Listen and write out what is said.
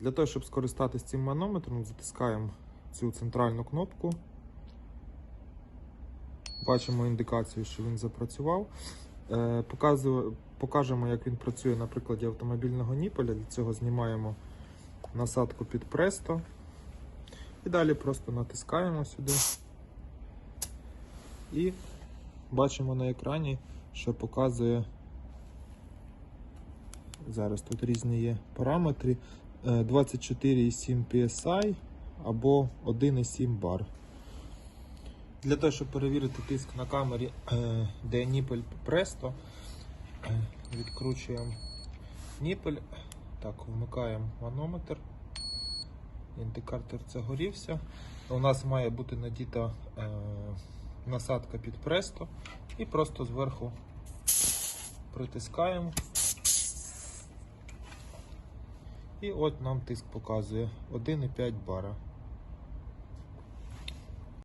Для того, щоб скористатися цим манометром, затискаємо цю центральну кнопку. Бачимо індикацію, що він запрацював. Е, покажемо, як він працює на прикладі автомобільного ніпеля. Для цього знімаємо насадку під престо. І далі просто натискаємо сюди. І бачимо на екрані, що показує. Зараз тут різні є параметри. Е, 24,7 PSI або 1,7 бар. Для того, щоб перевірити тиск на камері, е, де ніпель е, відкручуємо ніпель. Так, вмикаємо манометр. Індикатор загорівся. У нас має бути надіта е, насадка під Presto і просто зверху притискаємо. І от нам тиск показує 1,5 бара.